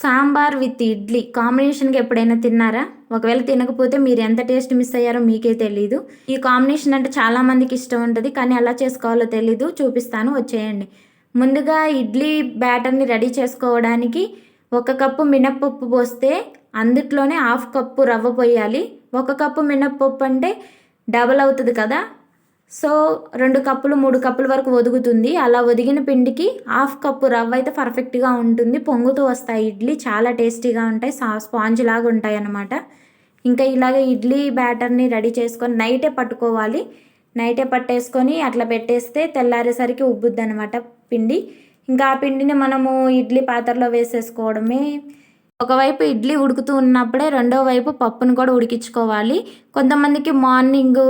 Sambar with idli కాంబినేషన్కి ఎప్పుడైనా తిన్నారా? ఒకవేళ తినకపోతే మీరు ఎంత టేస్ట్ మిస్ అయ్యారో మీకే తెలీదు. ఈ కాంబినేషన్ అంటే చాలా మందికి ఇష్టం ఉంటుంది కానీ ఎలా చేసుకోవాలో తెలీదు. చూపిస్తాను వచ్చేయండి. ముందుగా ఇడ్లీ బ్యాటర్ని రెడీ చేసుకోవడానికి ఒక కప్పు మినప్పప్పు పోస్తే అందుట్లోనే హాఫ్ కప్పు రవ్వ పోయాలి. ఒక కప్పు మినప్పప్పు అంటే డబల్ అవుతుంది కదా సో రెండు కప్పులు మూడు కప్పుల వరకు ఒదుగుతుంది. అలా ఒదిగిన పిండికి హాఫ్ కప్పు రవ్వ అయితే పర్ఫెక్ట్గా ఉంటుంది. పొంగుతూ వస్తాయి. ఇడ్లీ చాలా టేస్టీగా ఉంటాయి. సా స్పాంజ్ లాగా ఉంటాయి అన్నమాట. ఇంకా ఇలాగ ఇడ్లీ బ్యాటర్ని రెడీ చేసుకొని నైటే పట్టుకోవాలి. నైటే పట్టేసుకొని అట్లా పెట్టేస్తే తెల్లారేసరికి ఉబ్బుద్ది అనమాట పిండి. ఇంకా ఆ పిండిని మనము ఇడ్లీ పాత్రలో వేసేసుకోవడమే ఒకవైపు ఇడ్లీ ఉడుకుతూ ఉన్నప్పుడే రెండో వైపు పప్పును కూడా ఉడికించుకోవాలి. కొంతమందికి మార్నింగ్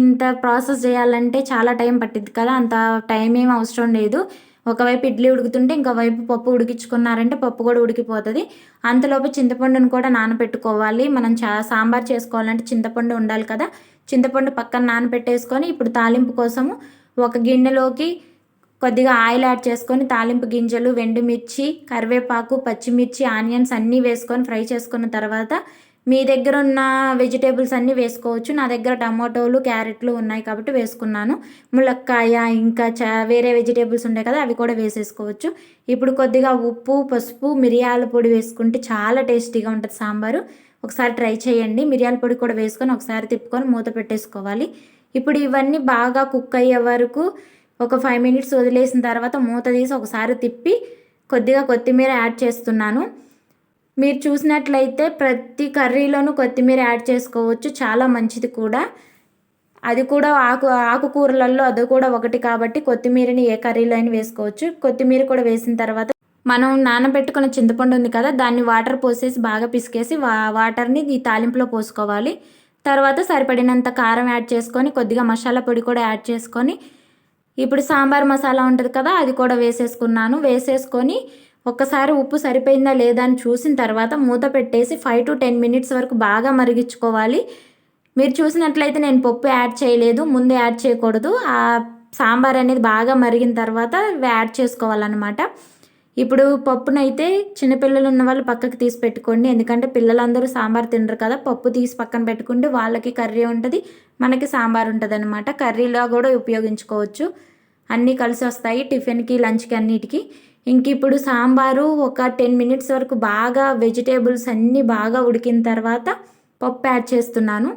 ఇంత ప్రాసెస్ చేయాలంటే చాలా టైం పట్టింది కదా అంత టైం ఏం అవసరం లేదు. ఒకవైపు ఇడ్లీ ఉడుకుతుంటే ఇంకోవైపు పప్పు ఉడికించుకున్నారంటే పప్పు కూడా ఉడికిపోతుంది. అంతలోపు చింతపండును కూడా నానబెట్టుకోవాలి మనం చా సాంబార్ చేసుకోవాలంటే చింతపండు ఉండాలి కదా. చింతపండు పక్కన నానబెట్టేసుకొని ఇప్పుడు తాలింపు కోసము ఒక గిన్నెలోకి కొద్దిగా ఆయిల్ యాడ్ చేసుకొని తాలింపు గింజలు వెండుమిర్చి కరివేపాకు పచ్చిమిర్చి ఆనియన్స్ అన్నీ వేసుకొని ఫ్రై చేసుకున్న తర్వాత మీ దగ్గర ఉన్న వెజిటేబుల్స్ అన్నీ వేసుకోవచ్చు. నా దగ్గర టమాటోలు క్యారెట్లు ఉన్నాయి కాబట్టి వేసుకున్నాను. ములక్కాయ ఇంకా చ వేరే వెజిటేబుల్స్ ఉంటాయి కదా అవి కూడా వేసేసుకోవచ్చు. ఇప్పుడు కొద్దిగా ఉప్పు పసుపు మిరియాల పొడి వేసుకుంటే చాలా టేస్టీగా ఉంటుంది సాంబారు. ఒకసారి ట్రై చేయండి. మిరియాల పొడి కూడా వేసుకొని ఒకసారి తిప్పుకొని మూత పెట్టేసుకోవాలి. ఇప్పుడు ఇవన్నీ బాగా కుక్ అయ్యే వరకు ఒక ఫైవ్ మినిట్స్ వదిలేసిన తర్వాత మూత తీసి ఒకసారి తిప్పి కొద్దిగా కొత్తిమీర యాడ్ చేస్తున్నాను. మీరు చూసినట్లయితే ప్రతి కర్రీలోనూ కొత్తిమీర యాడ్ చేసుకోవచ్చు. చాలా మంచిది కూడా. అది కూడా ఆకు ఆకుకూరలలో అది కూడా ఒకటి కాబట్టి కొత్తిమీరని ఏ కర్రీలో అయినా వేసుకోవచ్చు. కొత్తిమీర కూడా వేసిన తర్వాత మనం నానబెట్టుకున్న చింతపండు ఉంది కదా దాన్ని వాటర్ పోసేసి బాగా పిసికేసి వా వాటర్ని ఈ తాలింపులో పోసుకోవాలి. తర్వాత సరిపడినంత కారం యాడ్ చేసుకొని కొద్దిగా మసాలా పొడి కూడా యాడ్ చేసుకొని ఇప్పుడు సాంబార్ మసాలా ఉంటుంది కదా అది కూడా వేసేసుకున్నాను. వేసేసుకొని ఒక్కసారి ఉప్పు సరిపోయిందా లేదా అని చూసిన తర్వాత మూత పెట్టేసి ఫైవ్ టు టెన్ మినిట్స్ వరకు బాగా మరిగించుకోవాలి. మీరు చూసినట్లయితే నేను పప్పు యాడ్ చేయలేదు ముందు యాడ్ చేయకూడదు. ఆ సాంబార్ అనేది బాగా మరిగిన తర్వాత యాడ్ చేసుకోవాలన్నమాట. ఇప్పుడు పప్పునైతే చిన్నపిల్లలు ఉన్న వాళ్ళు పక్కకి తీసి పెట్టుకోండి. ఎందుకంటే పిల్లలందరూ సాంబార్ తినరు కదా. పప్పు తీసి పక్కన పెట్టుకుంటే వాళ్ళకి కర్రీ ఉంటుంది మనకి సాంబార్ ఉంటుంది అనమాట కర్రీలో కూడా ఉపయోగించుకోవచ్చు. అన్నీ కలిసి వస్తాయి టిఫిన్కి లంచ్కి అన్నిటికీ. ఇంక ఇప్పుడు సాంబారు ఒక టెన్ మినిట్స్ వరకు బాగా వెజిటేబుల్స్ అన్నీ బాగా ఉడికిన తర్వాత పప్పు యాడ్ చేస్తున్నాను.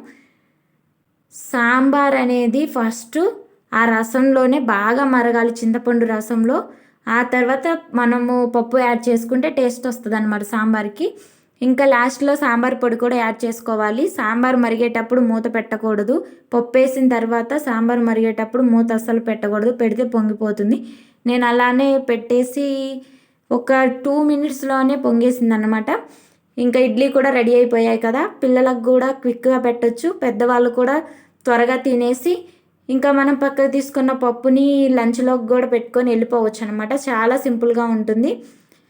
సాంబార్ అనేది ఫస్ట్ ఆ రసంలోనే బాగా మరగాలి. చింతపండు రసంలో ఆ తర్వాత మనము పప్పు యాడ్ చేసుకుంటే టేస్ట్ వస్తుంది అనమాట సాంబార్కి. ఇంకా లాస్ట్లో సాంబార్ పొడి కూడా యాడ్ చేసుకోవాలి. సాంబార్ మరిగేటప్పుడు మూత పెట్టకూడదు. పప్పు వేసిన తర్వాత సాంబార్ మరిగేటప్పుడు మూత అస్సలు పెట్టకూడదు. పెడితే పొంగిపోతుంది. నేను అలానే పెట్టేసి ఒక టూ మినిట్స్లోనే పొంగేసింది అనమాట ఇంకా ఇడ్లీ కూడా రెడీ అయిపోయాయి కదా. పిల్లలకు కూడా క్విక్గా పెట్టచ్చు. పెద్దవాళ్ళు కూడా త్వరగా తినేసి ఇంకా మనం పక్కకు తీసుకున్న పప్పుని లంచ్లోకి కూడా పెట్టుకొని వెళ్ళిపోవచ్చు అనమాట చాలా సింపుల్గా ఉంటుంది.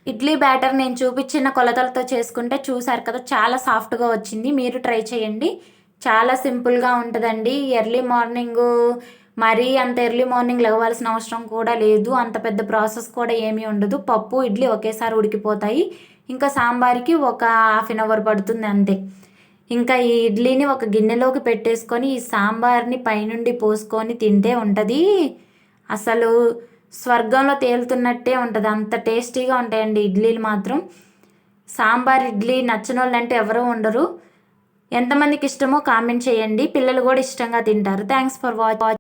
ఇడ్లీ బ్యాటర్ నేను చూపించిన కొలతలతో చేసుకుంటే చూసారు కదా చాలా సాఫ్ట్గా వచ్చింది. మీరు ట్రై చేయండి. చాలా సింపుల్గా ఉంటుందండి. ఎర్లీ మార్నింగ్ మరీ అంత ఎర్లీ మార్నింగ్ లేవాల్సిన అవసరం కూడా లేదు. అంత పెద్ద ప్రాసెస్ కూడా ఏమీ ఉండదు. పప్పు ఇడ్లీ ఒకేసారి ఉడికిపోతాయి. ఇంకా సాంబార్కి ఒక హాఫ్ అన్ అవర్ పడుతుంది అంతే. ఇంకా ఈ ఇడ్లీని ఒక గిన్నెలోకి పెట్టేసుకొని ఈ సాంబార్ని పైనుండి పోసుకొని తింటే ఉంటుంది. అసలు స్వర్గంలో తేలుతున్నట్టే ఉంటుంది. అంత టేస్టీగా ఉంటాయండి ఇడ్లీలు మాత్రం. సాంబార్ ఇడ్లీ నచ్చిన అంటే ఎవరూ ఉండరు. ఎంతమందికి ఇష్టమో కామెంట్ చేయండి. పిల్లలు కూడా ఇష్టంగా తింటారు. Thanks for watch.